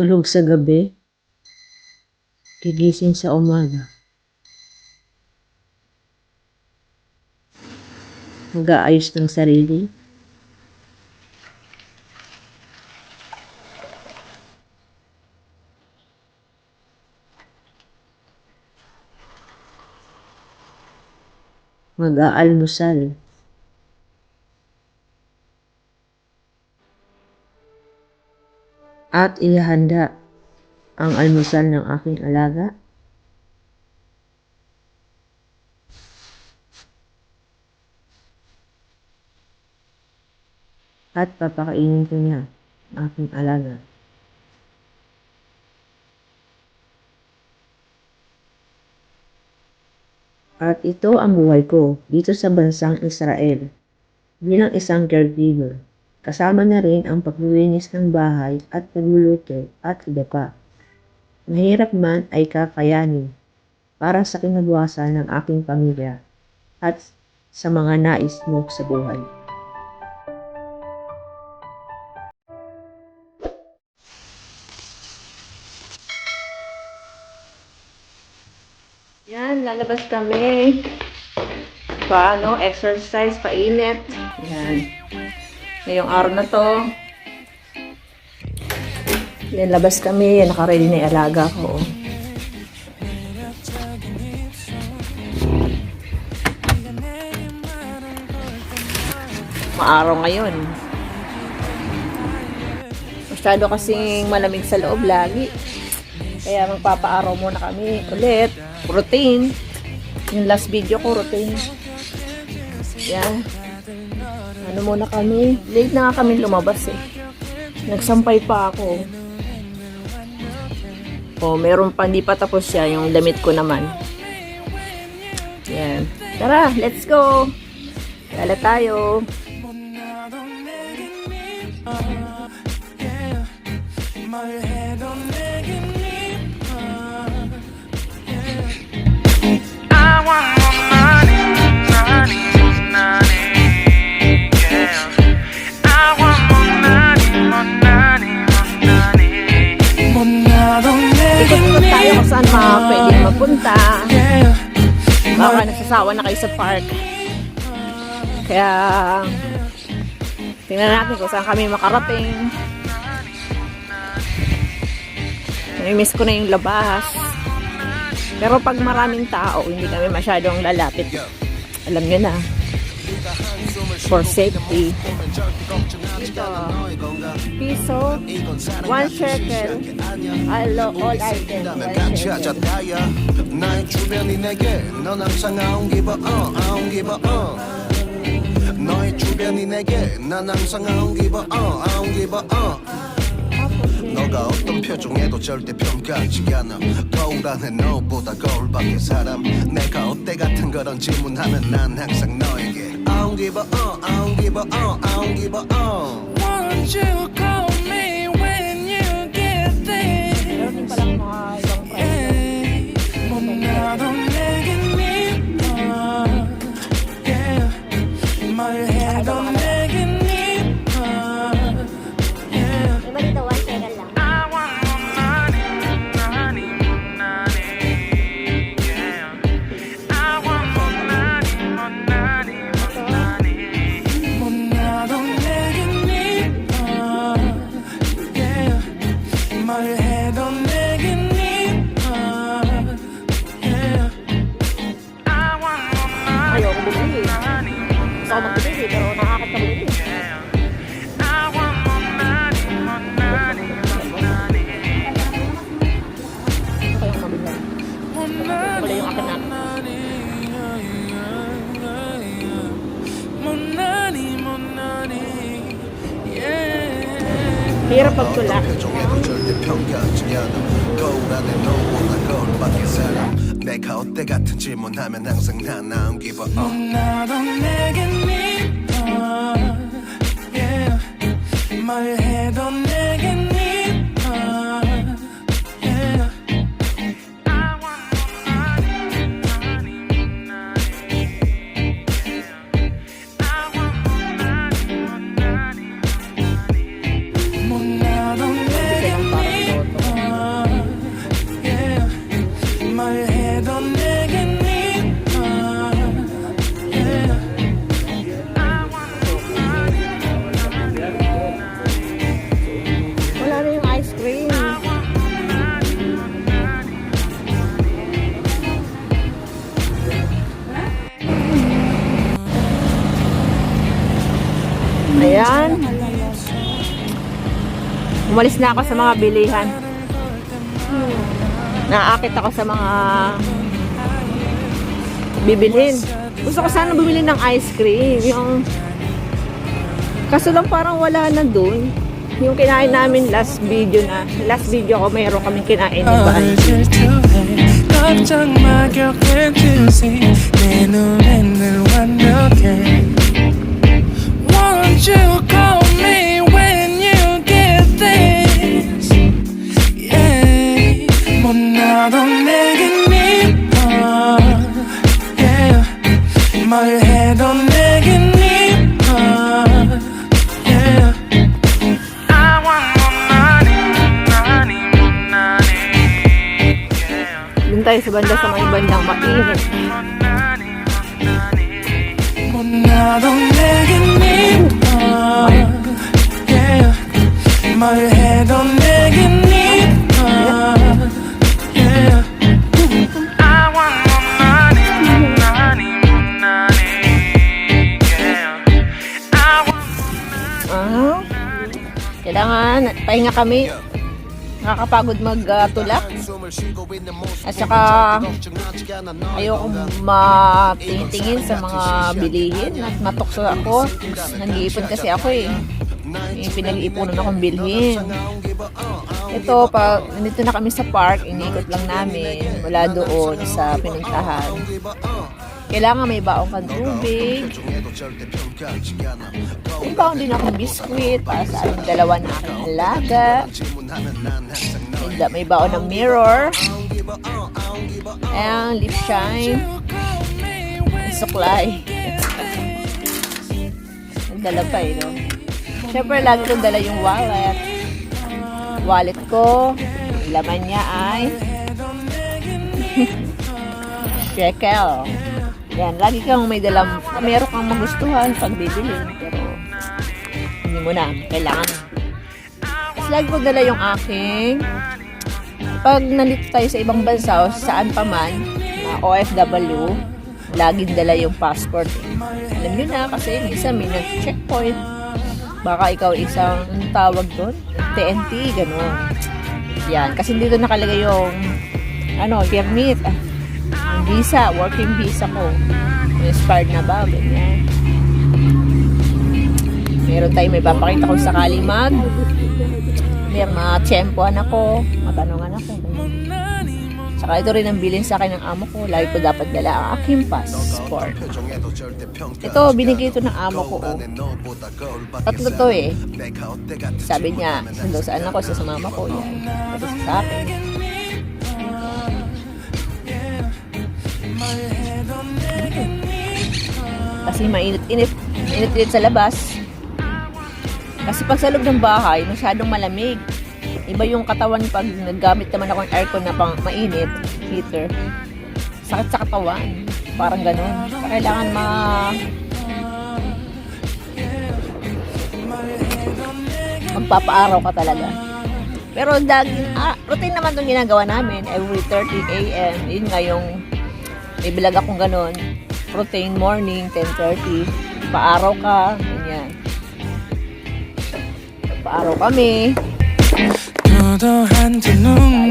Tulog sa gabi. Gigising sa umaga. Mag-aayos ng sarili. Mag-aalmusal. At ihanda ang almusal ng aking alaga. At papakainin ko niya ang aking alaga. At ito ang buhay ko dito sa bansang Israel bilang isang caregiver. Kasama na rin ang paglilinis ng bahay at pagluluto at iba pa. Mahirap man ay kakayanin para sa kinabukasan ng aking pamilya at sa mga nais mo sa buhay. Yan, lalabas kami. Paano? Exercise, painit. Yan. Ngayong araw na to. Yan, labas kami. Yan, nakaready na yung alaga ko. oh. Maaraw ngayon. Masyado kasing malamig sa loob lagi. Kaya magpapaaraw muna kami ulit. Routine. Yung last video ko, routine. Yan. Ano muna kami? Late na nga kami lumabas eh. Nagsampay pa ako. Oh, meron pa, hindi pa tapos siya. Yung damit ko naman. Yan. Tara, let's go! Kala tayo. I Baka nagsasawa na kayo sa park. Kaya, tingnan natin kung saan kami makarating. Namimiss ko na yung labas. Pero pag maraming tao, hindi kami masyadong lalapit. Alam nyo na. For safety. Ito. Piso. One shekel. All, all items. One shekel. 찾았다야 나의 주변이 내게 넌 항상 I don't give a uh, I don't give a uh 너의 주변이 내게 난 항상 I don't give a uh, I don't give a uh 너가 어떤 표정에도 절대 평가하지 않아 거울 안에 너보다 거울 밖의 사람 내가 어때 같은 그런 질문하면 난 항상 너에게 I don't give a uh, I don't give a uh, I don't give a uh. Won't you call Hirap pagtulak. 표정에도 절대 평가하지 않아 거울 안에 너보다 거울 밖의 사람 내가 어때 같은 질문하면 항상 난 I don't give a uh Umalis na ako sa mga bilihan. Naakit ako sa mga bibilhin. Gusto ko sana bumili ng ice cream. Yung... Kaso lang parang wala na doon. Yung kinain namin last video na. Last video ko mayroon kaming kinain ni Bahay. Won't you come 나도 내겐 이뻐 Yeah 뭘 해도 내겐 이뻐 Yeah I want money, money, money. Yeah, Dun tayo sa banda sa may bandang mainit. 못나도 내겐 이뻐. Yeah, 뭘 해도 내겐 이뻐. Kailangan pahinga kami. Nakakapagod magtulak. At saka ayoko matingin sa mga bilihin at matukso ako. Nag-iipon kasi ako eh. May pinag-iipunan akong bilhin. Ito, pag nandito na kami sa park, inikot lang namin mula doon sa pinuntahan. Kailangan may baong kang tubig. May baon din akong biskwit para sa aming dalawa na aking alaga. May, baon ng mirror. Ayan, lip shine. Suklay. Nagdala pa eh, no? Siyempre, lagi kong dala yung wallet. Wallet ko, ang laman niya ay shekel. Yan, lagi kang may dalam, meron kang magustuhan pag bibili. Pero, hindi mo na, kailangan. Tapos lagi ko dala yung aking, pag nandito tayo sa ibang bansa o saan pa man, na OFW, laging dala yung passport. Alam nyo na, kasi minsan may nag-checkpoint. Baka ikaw isang, tawag doon? TNT, gano'n. Yan, kasi dito nakalagay yung, ano, permit. Ah, visa, working visa ko. Expired na ba? Ganyan. Meron tayo, may papakita ko sakali mag. May mga tsempoan ako, matanungan ako. Saka ito rin ang bilin sa akin ng amo ko. Lagi ko dapat dala ang aking passport. Ito, binigay ito ng amo ko. Oh. Tatlo to eh. Sabi niya, saan ako, sa mama ko. Yan. Tapos sa akin. Kasi mainit-init. Init-init sa labas. Kasi pag sa loob ng bahay, masyadong malamig. Iba yung katawan pag naggamit naman ako ng aircon na pang mainit, heater. Sakit sa katawan. Parang ganun. Kailangan ma... Magpapaaraw ka talaga. Pero laging, ah, routine naman itong ginagawa namin. Every 30 a.m. Yun nga yung may bilag akong ganun. Protein morning, 10.30. Paaraw ka, ganyan. Paaraw kami. 도도한 두 눈에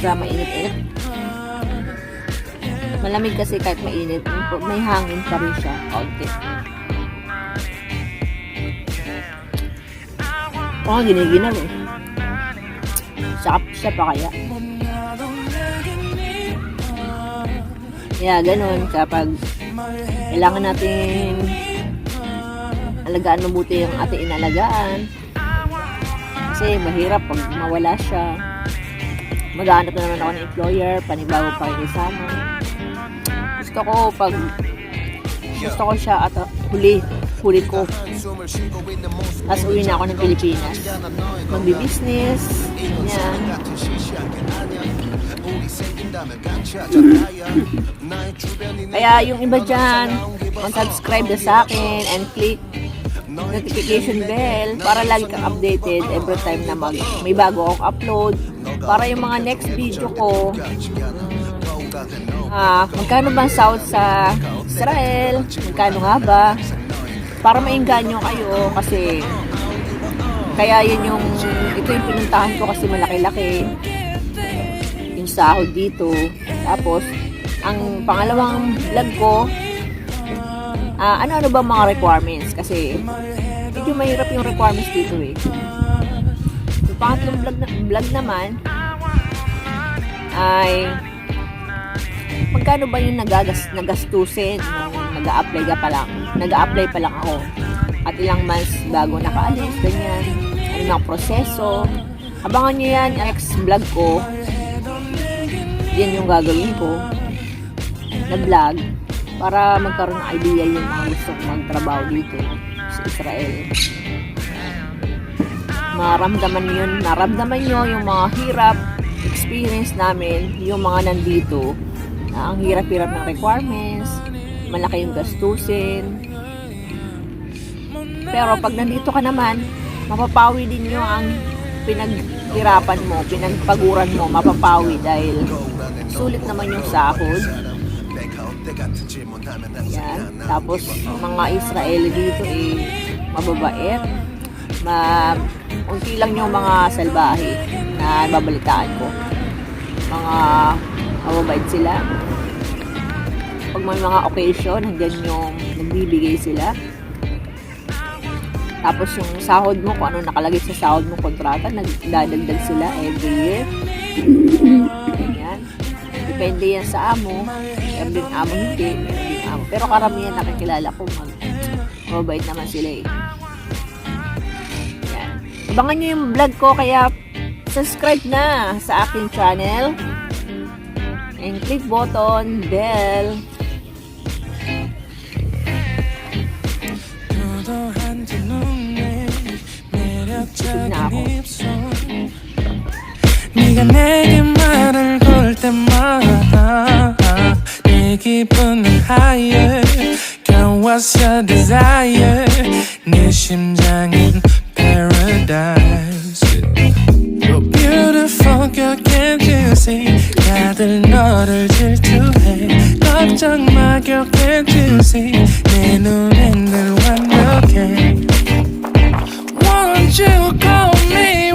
sa mainit-init. Malamig kasi kahit mainit, may hangin pa rin siya. Kaunti. Oo, giniginaw eh. Sakap siya pa kaya. Kaya ganun, kapag kailangan natin alagaan mabuti yung ating inalagaan. Kasi mahirap pag mawala siya. Maghanap na naman ako ng employer, panibagong pakikisama. Gusto ko pag gusto ko siya at uh, huli, huli ko. Tapos uwi na ako ng Pilipinas. Magbi-business, ganyan. Kaya yung iba dyan, mag-subscribe na sa akin and click notification bell para lagi kang updated every time na mag, may bago akong upload. Para yung mga next video ko, ah, magkano ba ang sahod sa Israel? Magkano nga ba? Para maingganyo kayo kasi kaya yun yung ito yung pinuntahan ko kasi malaki-laki yung sahod dito. Tapos, ang pangalawang vlog ko, ah, ano-ano ba mga requirements? Kasi, medyo mahirap yung requirements dito eh. Yung pangatlong vlog, na, vlog naman, ay, magkano ba yung nagagas, nagastusin nung nag-a-apply ka pa lang? Nag-a-apply pa lang ako. At ilang months bago nakaalis, ganyan. Ano ng proseso. Abangan nyo yan, next vlog ko. Yan yung gagawin ko na vlog para magkaroon ng idea yung mga gusto magtrabaho dito sa Israel. Maramdaman yun, naramdaman nyo yung mga hirap, experience namin, yung mga nandito, na ang hirap-hirap ng requirements, malaki yung gastusin. Pero pag nandito ka naman, mapapawi din nyo ang pinaghirapan mo, pinagpaguran mo, mapapawi dahil sulit naman yung sahod. Yan. Tapos, mga Israeli dito eh, mababait. Ma unti lang yung mga salbahe na babalitaan ko. Mga mababait sila. Pag may mga occasion, hanggang yung nagbibigay sila. Tapos yung sahod mo, kung ano nakalagay sa sahod mo kontrata, nagdadagdag sila every year. Ganyan. Depende yan sa amo Meron din amo hindi. Meron din amo. Pero karamihan nakikilala ko, mag, mabait naman sila eh. Yan. Abangan nyo yung vlog ko, kaya subscribe na sa aking channel. And click button, bell. na ako. 네가 내게 말을 걸 때마다 내 기분은 higher Girl what's your desire 내 심장은 paradise You're beautiful girl can't you see 다들 너를 질투해 걱정 마 girl can't you see 내 눈엔 늘 완벽해 Won't you call me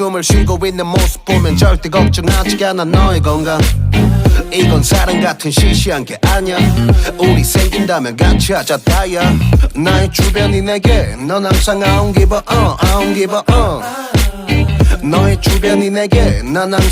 숨을 쉬고 있는 모습 보면 절대 걱정하지 않아. 너의 건강. 이건 사랑 같은 시시한 게 아니야. 우리 생긴다면 같이 하자 다야 나의 주변이 내게 넌 항상 I don't give uh. 너의 주변이 내게 난 항상